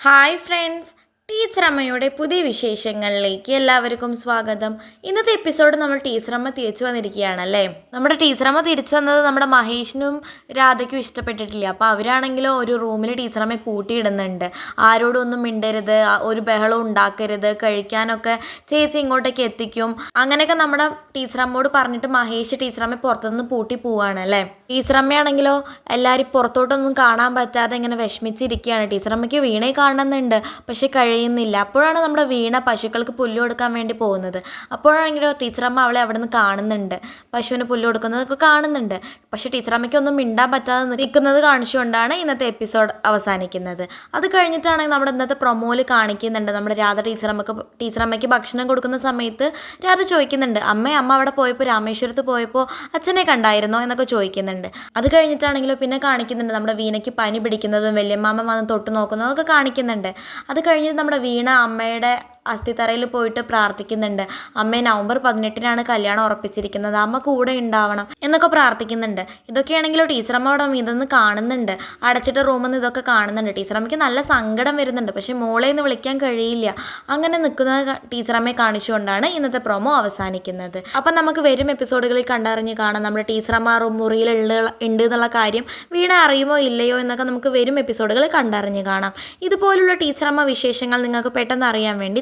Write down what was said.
Hi friends teacher അമ്മയുടെ പുതിയ വിശേഷങ്ങളിലേക്ക് എല്ലാവർക്കും സ്വാഗതം. ഇന്നത്തെ എപ്പിസോഡ് നമ്മൾ ടീച്ചർ അമ്മ തിരിച്ചു വന്നിരിക്കുകയാണല്ലേ? നമ്മുടെ ടീച്ചർ അമ്മ തിരിച്ചു വന്നത് നമ്മുടെ മഹേഷിനും രാധയ്ക്കും ഇഷ്ടപ്പെട്ടിട്ടില്ല. അപ്പോൾ അവരാണെങ്കിലും ഒരു റൂമിൽ ടീച്ചർ അമ്മയെ പൂട്ടിയിടുന്നുണ്ട്. ആരോടും ഒന്നും മിണ്ടരുത് ഒരു ബഹളം ഉണ്ടാക്കരുത് കഴിക്കാനൊക്കെ ചേച്ചി ഇങ്ങോട്ടേക്ക് എത്തിക്കും. അങ്ങനെയൊക്കെ നമ്മുടെ ടീച്ചർ അമ്മയോട് പറഞ്ഞിട്ട് മഹേഷ് ടീച്ചർ അമ്മയെ പുറത്തുനിന്ന് പൂട്ടി പോവാണ് അല്ലേ? ടീച്ചർ അമ്മയാണെങ്കിലോ എല്ലാവരും പുറത്തോട്ടൊന്നും കാണാൻ പറ്റാതെ ഇങ്ങനെ വിഷമിച്ചിരിക്കുകയാണ്. ടീച്ചർ അമ്മയ്ക്ക് വീണേ കാണുന്നുണ്ട്. പക്ഷെ കഴിയുന്നില്ല അപ്പോഴാണ് നമ്മുടെ വീണ പശുക്കൾക്ക് പുല്ല് കൊടുക്കാൻ വേണ്ടി പോകുന്നത്. അപ്പോഴാണെങ്കിൽ ടീച്ചറമ്മ അവളെ അവിടെ നിന്ന് കാണുന്നുണ്ട്. പശുവിന് പുല്ല് കൊടുക്കുന്നതൊക്കെ കാണുന്നുണ്ട്. പക്ഷേ ഒന്നും മിണ്ടാൻ പറ്റാതെ നിൽക്കുന്നത് കാണിച്ചുകൊണ്ടാണ് ഇന്നത്തെ എപ്പിസോഡ് അവസാനിക്കുന്നത്. അത് കഴിഞ്ഞിട്ടാണ് നമ്മുടെ ഇന്നത്തെ പ്രൊമോയിൽ കാണിക്കുന്നുണ്ട്. നമ്മുടെ രാധ ടീച്ചറമ്മക്ക് ടീച്ചറമ്മയ്ക്ക് ഭക്ഷണം കൊടുക്കുന്ന സമയത്ത് രാധ ചോദിക്കുന്നുണ്ട് അമ്മ അമ്മ അവിടെ പോയപ്പോൾ രാമേശ്വരത്ത് പോയപ്പോൾ അച്ഛനെ കണ്ടായിരുന്നോ? എന്നൊക്കെ ചോദിക്കുന്നുണ്ട്. അത് കഴിഞ്ഞിട്ടാണെങ്കിലും പിന്നെ കാണിക്കുന്നുണ്ട്. നമ്മുടെ വീണയ്ക്ക് പനി പിടിക്കുന്നതും വലിയമ്മാമ്മ വന്ന് തൊട്ട് നോക്കുന്നതും ഒക്കെ കാണിക്കുന്നുണ്ട്. അത് കഴിഞ്ഞ് നമ്മുടെ വീണ അമ്മയുടെ അസ്ഥിത്തറയിൽ പോയിട്ട് പ്രാർത്ഥിക്കുന്നുണ്ട്. അമ്മ നവംബർ പതിനെട്ടിനാണ് കല്യാണം ഉറപ്പിച്ചിരിക്കുന്നത്. അമ്മ കൂടെ ഉണ്ടാവണം എന്നൊക്കെ പ്രാർത്ഥിക്കുന്നുണ്ട്. ഇതൊക്കെയാണെങ്കിലോ ടീച്ചറമ്മ അവിടെ ഇതൊന്ന് കാണുന്നുണ്ട്. അടച്ചിട്ട റൂമിൽ നിന്ന് ഇതൊക്കെ കാണുന്നുണ്ട്. ടീച്ചറമ്മയ്ക്ക് നല്ല സങ്കടം വരുന്നുണ്ട്. പക്ഷേ മോളെ എന്ന് വിളിക്കാൻ കഴിയില്ല. അങ്ങനെ നിൽക്കുന്ന ടീച്ചറമ്മയെ കാണിച്ചുകൊണ്ടാണ് ഇന്നത്തെ പ്രൊമോ അവസാനിക്കുന്നത്. അപ്പം നമുക്ക് വരും എപ്പിസോഡുകളിൽ കണ്ടറിഞ്ഞ് കാണാം നമ്മുടെ ടീച്ചറമ്മ റൂം മുറിയിൽ ഉണ്ട് എന്നുള്ള കാര്യം. വീണ അറിയുമോ ഇല്ലയോ എന്നൊക്കെ നമുക്ക് വരും എപ്പിസോഡുകളിൽ കണ്ടറിഞ്ഞ് കാണാം. ഇതുപോലുള്ള ടീച്ചറമ്മ വിശേഷങ്ങൾ നിങ്ങൾക്ക് പെട്ടെന്ന് അറിയാൻ വേണ്ടി